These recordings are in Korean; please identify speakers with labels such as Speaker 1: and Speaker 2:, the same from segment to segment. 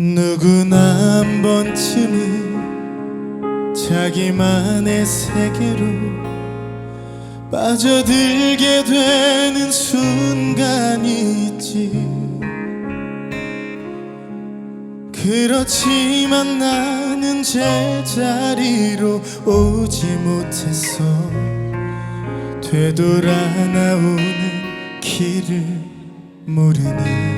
Speaker 1: 누구나 한 번쯤은 자기만의 세계로 빠져들게 되는 순간이 있지. 그렇지만 나는 제자리로 오지 못했어 되돌아 나오는 길을 모르니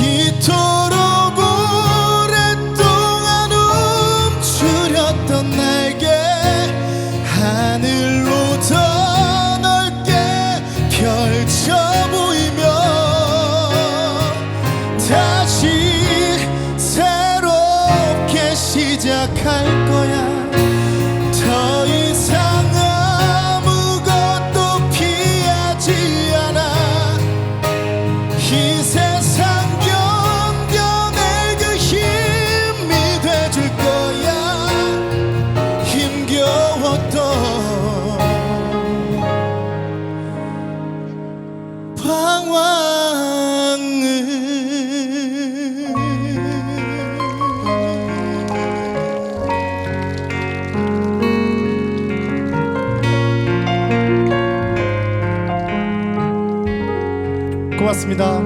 Speaker 1: 이토록 오랫동안 움츠렸던 날개 하늘로 더 넓게 펼쳐 보이며 다시 새롭게 시작할 거야 고맙습니다.